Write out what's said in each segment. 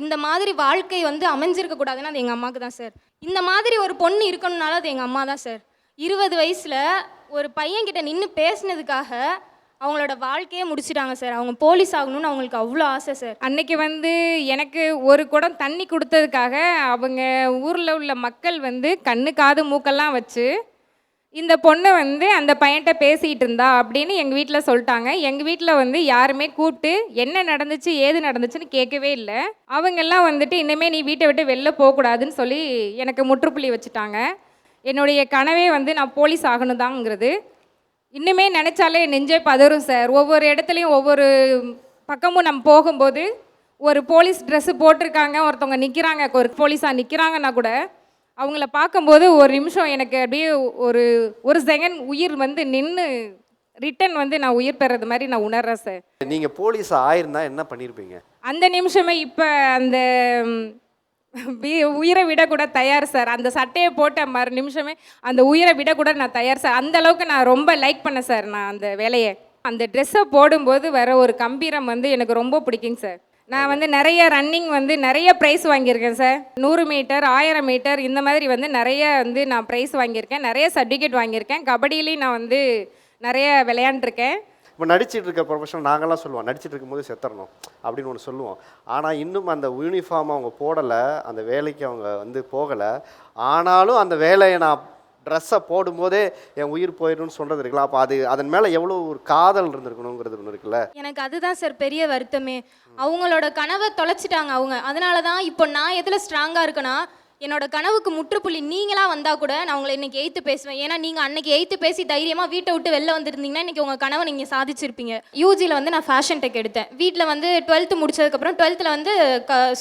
இந்த மாதிரி வாழ்க்கை வந்து அமைஞ்சிருக்க கூடாதுன்னா அது எங்கள் அம்மாவுக்கு தான் சார். இந்த மாதிரி ஒரு பொண்ணு இருக்கணும்னாலும் அது எங்கள் அம்மா தான் சார். இருபது வயசில் ஒரு பையன்கிட்ட நின்று பேசினதுக்காக அவங்களோட வாழ்க்கையே முடிச்சிட்டாங்க சார். அவங்க போலீஸ் ஆகணும்னு அவங்களுக்கு அவ்வளோ ஆசை சார். அன்னைக்கு வந்து எனக்கு ஒரு குடம் தண்ணி கொடுத்ததுக்காக அவங்க ஊரில் உள்ள மக்கள் வந்து கண்ணு காது மூக்கெல்லாம் வச்சு இந்த பொண்ணு வந்து அந்த பையன்கிட்ட பேசிகிட்டு இருந்தா அப்படின்னு எங்கள் வீட்டில் சொல்லிட்டாங்க. எங்கள் வீட்டில் வந்து யாருமே கூப்பிட்டு என்ன நடந்துச்சு ஏது நடந்துச்சுன்னு கேட்கவே இல்லை. அவங்கெல்லாம் வந்துட்டு இனிமேல் நீ வீட்டை விட்டு வெளில போகக்கூடாதுன்னு சொல்லி எனக்கு முற்றுப்புள்ளி வச்சுட்டாங்க. என்னுடைய கனவே வந்து நான் போலீஸ் ஆகணும் தாங்கிறது இன்னுமே நினச்சாலே நெஞ்சே பதறும் சார். ஒவ்வொரு இடத்துலையும் ஒவ்வொரு பக்கமும் நம்ம போகும்போது ஒரு போலீஸ் ட்ரெஸ்ஸு போட்டிருக்காங்க. ஒருத்தவங்க நிற்கிறாங்க ஒரு போலீஸாக நிற்கிறாங்கன்னா கூட அவங்கள பார்க்கும்போது ஒரு நிமிஷம் எனக்கு அப்படியே ஒரு ஒரு செகண்ட் உயிர் வந்து நின்று ரிட்டன் வந்து நான் உயிர் பெறது மாதிரி நான் உணர்றேன் சார் நீங்கள் போலீஸ் ஆயிருந்தா என்ன பண்ணியிருப்பீங்க அந்த நிமிஷமே இப்போ அந்த வி- உயிரை விட கூட தயார் சார் அந்த சட்டையை போட்ட மறு நிமிஷமே அந்த உயிரை விட கூட நான் தயார் சார் அந்த அளவுக்கு நான் ரொம்ப லைக் பண்ணேன் சார் நான் அந்த வேலையை. அந்த ட்ரெஸ்ஸை போடும்போது வர ஒரு கம்பீரம் வந்து எனக்கு ரொம்ப பிடிக்குங்க சார் நான் வந்து நிறைய ரன்னிங் வந்து நிறைய ப்ரைஸ் வாங்கியிருக்கேன் சார் நூறு மீட்டர் ஆயிரம் மீட்டர் இந்த மாதிரி வந்து நிறைய வந்து நான் ப்ரைஸ் வாங்கியிருக்கேன். நிறைய சர்டிஃபிகேட் வாங்கியிருக்கேன். கபடியிலையும் நான் வந்து நிறைய விளையாண்டுருக்கேன். இப்போ நடிச்சிட்டு இருக்க ப்ரொஃபஷனல் நாங்கெல்லாம் சொல்லுவோம். நடிச்சிட்டு இருக்கும்போது செத்துறணும் அப்படின்னு ஒன்று சொல்லுவோம். ஆனால் இன்னும் அந்த யூனிஃபார்ம் அவங்க போடலை அந்த வேலைக்கு அவங்க வந்து போகலை. ஆனாலும் அந்த வேலையை நான் ட்ரெஸ்ஸை போடும்போதே என் உயிர் போயிடும்னு சொல்கிறது இருக்குல்ல. அப்போ அது அதன் மேலே எவ்வளோ ஒரு காதல் இருந்திருக்கணுங்கிறது ஒன்று இருக்குல்ல. எனக்கு அதுதான் சார் பெரிய வருத்தமே. அவங்களோட கனவை தொலைச்சிட்டாங்க அவங்க. அதனால தான் இப்போ நான் எதில் ஸ்ட்ராங்காக இருக்கேன்னா என்னோட கனவுக்கு முற்றுப்புள்ளி நீங்களாக வந்தா கூட நான் உங்களை இன்னைக்கு எய்த்து பேசுவேன். ஏன்னா நீங்க அன்னைக்கு எய்த்து பேசி தைரியமா வீட்டை விட்டு வெளில வந்திருந்தீங்கன்னா இன்னைக்கு உங்க கனவை நீங்க சாதிச்சிருப்பீங்க. யூஜியில் வந்து நான் ஃபேஷன் டெக் எடுத்தேன். வீட்டில் வந்து டுவெல்த்து முடிச்சதுக்கப்புறம் டுவெல்த்தில் வந்து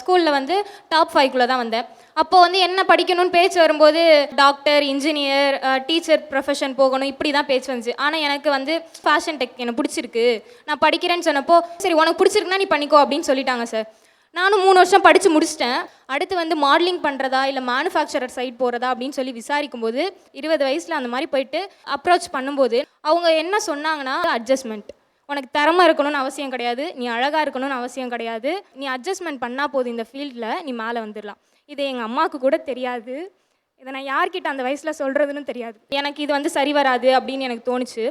ஸ்கூலில் வந்து டாப் ஃபைவ்க்குள்ளே தான் வந்தேன். அப்போ வந்து என்ன படிக்கணும்னு பேச்சு வரும்போது டாக்டர் இன்ஜினியர் டீச்சர் ப்ரொஃபஷன் போகணும் இப்படி தான் பேச்சு வந்துச்சு. ஆனால் எனக்கு வந்து ஃபேஷன் டெக் எனக்கு பிடிச்சிருக்கு. நான் படிக்கிறேன்னு சொன்னப்போ சரி உனக்கு பிடிச்சிருக்குன்னா நீ பண்ணிக்கோ அப்படின்னு சொல்லிட்டாங்க சார் நானும் மூணு வருஷம் படித்து முடிச்சிட்டேன். அடுத்து வந்து மாடலிங் பண்ணுறதா இல்லை மேனுஃபேக்சரர் சைட் போகிறதா அப்படின்னு சொல்லி விசாரிக்கும் போது இருபது வயசில் அந்த மாதிரி போயிட்டு அப்ரோச் பண்ணும்போது அவங்க என்ன சொன்னாங்கன்னா அட்ஜஸ்ட்மெண்ட் உனக்கு திறமை இருக்கணும்னு அவசியம் கிடையாது. நீ அழகாக இருக்கணும்னு அவசியம் கிடையாது. நீ அட்ஜஸ்ட்மெண்ட் பண்ணால் போதும் இந்த ஃபீல்டில் நீ மேலே வந்துடலாம் இது எங்கள் அம்மாவுக்கு கூட தெரியாது. இதை நான் யார்கிட்ட அந்த வயசில் சொல்கிறதுன்னு தெரியாது. எனக்கு இது வந்து சரி வராது அப்படின்னு எனக்கு தோணுச்சு.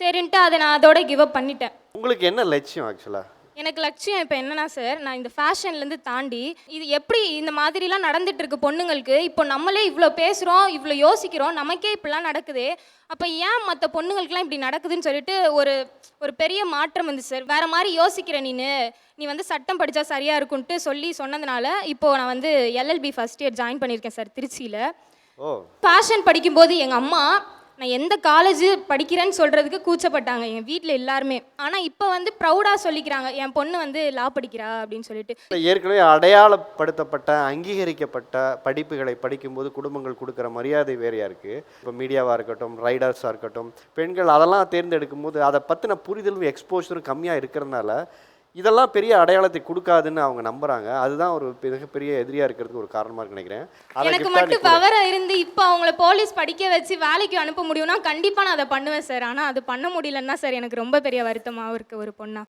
சரின்ட்டு அதை நான் அதோட கிவ் அப் பண்ணிட்டேன். உங்களுக்கு என்ன லட்சியம் ஆக்சுவலாக எனக்கு லட்சியம் இப்போ என்னன்னா சார் நான் இந்த ஃபேஷன்லேருந்து தாண்டி இது எப்படி இந்த மாதிரிலாம் நடந்துட்டு இருக்கு பொண்ணுங்களுக்கு? இப்போ நம்மளே இவ்வளோ பேசுகிறோம் இவ்வளோ யோசிக்கிறோம் நமக்கே இப்படிலாம் நடக்குதே. அப்போ ஏன் மற்ற பொண்ணுங்களுக்குலாம் இப்படி நடக்குதுன்னு சொல்லிட்டு ஒரு ஒரு பெரிய மாற்றம் வந்து சார் வேற மாதிரி யோசிக்கிற நீனு. நீ வந்து சட்டம் படித்தா சரியாக இருக்கும்ன்ட்டு சொல்லி சொன்னதுனால இப்போ நான் வந்து எல்எல்பி ஃபர்ஸ்ட் இயர் ஜாயின் பண்ணியிருக்கேன் சார் திருச்சியில். ஃபேஷன் படிக்கும்போது எங்கள் அம்மா நான் எந்த காலேஜ் படிக்கிறேன்னு சொல்கிறதுக்கு கூச்சப்பட்டாங்க எங்கள் வீட்டில் எல்லாருமே. ஆனால் இப்போ வந்து ப்ரௌடாக சொல்லிக்கிறாங்க என் பொண்ணு வந்து லா படிக்கிறா அப்படின்னு சொல்லிட்டு. ஏற்கனவே அடையாளப்படுத்தப்பட்ட அங்கீகரிக்கப்பட்ட படிப்புகளை படிக்கும்போது குடும்பங்கள் கொடுக்குற மரியாதை வேறையாக இருக்குது இப்போ மீடியாவாக இருக்கட்டும் ரைடர்ஸாக இருக்கட்டும் பெண்கள் அதெல்லாம் தேர்ந்தெடுக்கும் போது அதை பற்றின புரிதலும் எக்ஸ்போஷரும் கம்மியாக இருக்கிறதுனால இதெல்லாம் பெரிய அடையாளத்தை கொடுக்காதுன்னு அவங்க நம்புறாங்க. அதுதான் ஒரு மிகப்பெரிய எதிரியாக இருக்கிறதுக்கு ஒரு காரணமாக இருக்கு நினைக்கிறேன். எனக்கு மட்டும். பவரை இருந்து இப்போ அவங்கள போலீஸ் படிக்க வச்சு வேலைக்கு அனுப்ப முடியும்னா கண்டிப்பாக நான் அதை பண்ணுவேன் சார். ஆனால் அது பண்ண முடியலன்னா சார் எனக்கு ரொம்ப பெரிய வருத்தமாகவும் இருக்குது ஒரு பொண்ணாக